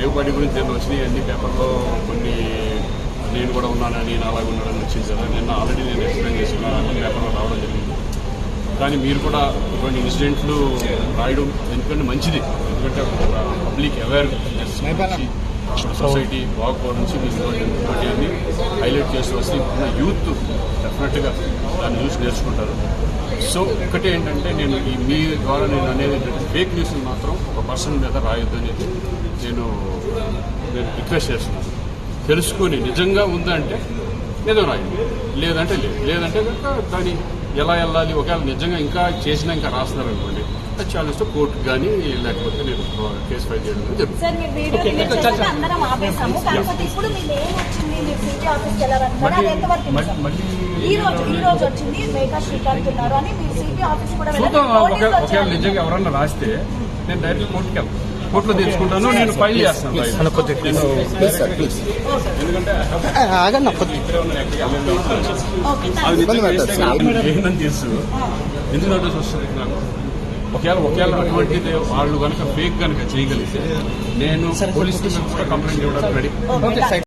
రేవు party గురించి నేను వచ్చినాయి అన్ని పేపర్లో కొన్ని నేను కూడా ఉన్నానని నేను అలాగ ఉన్నానని వచ్చింది కదా. నిన్న ఆల్రెడీ నేను ఎక్స్ప్లెయిన్ చేసుకున్నాను. అన్ని పేపర్లో రావడం జరిగింది. కానీ మీరు కూడా ఇటువంటి ఇన్సిడెంట్లు రాయడం ఎందుకంటే మంచిది. ఎందుకంటే పబ్లిక్ అవేర్నెస్ సొసైటీ బాగుపోవడం నుంచి మీరు ఇటువంటి హైలైట్ చేసి వస్తే యూత్ డెఫినెట్గా దాన్ని చూసి నేర్చుకుంటారు. సో ఒకటి ఏంటంటే నేను ఈ మీ ద్వారా నేను అనేది ఏంటంటే ఫేక్ న్యూస్ మాత్రం ఒక పర్సన్ మీద రాయొద్దు అనేది నేను నేను రిక్వెస్ట్ చేస్తున్నాను. తెలుసుకొని నిజంగా ఉందంటే నిజం రాయండి. లేదంటే లేదు. లేదంటే కనుక దాన్ని ఎలా వెళ్ళాలి? ఒకవేళ నిజంగా ఇంకా చేసినా ఇంకా రాస్తున్నారు అనుకోండి అది ఛాలెంజ్తో కోర్టుకు కానీ లేకపోతే నేను కేసు ఫైల్ చేయడం జరుగుతుంది. ఆఫీస్కి వెళ్ళాలనుకున్నారు అది ఎంతవరకు మళ్ళీ నిజం? మళ్ళీ ఈ రోజు ఈ రోజు వచ్చింది మేకా శ్రీకాంత్ ఉన్నారు అని మీరు సిటీ ఆఫీస్ కూడా వెళ్ళారు. చూద్దాం ఒకవేళ. నిజంగా ఎవరన్నా రాస్తే నేను డైరెక్ట్ కోర్టుకి వెళ్తాను కోర్టులో తెచ్చుకుంటాను నేను ఫైల్ చేస్తాను. ఎందుకంటే ఏంటని తెలుసు. ఎందుకు నోటీస్ వస్తుంది నాకు ఒకవేళ ఒకవేళ అటువంటిది వాళ్ళు కనుక ఫేక్ కనుక చేయగలిగితే నేను పోలీసుకి కూడా కంప్లైంట్ ఇవ్వడానికి రెడీ.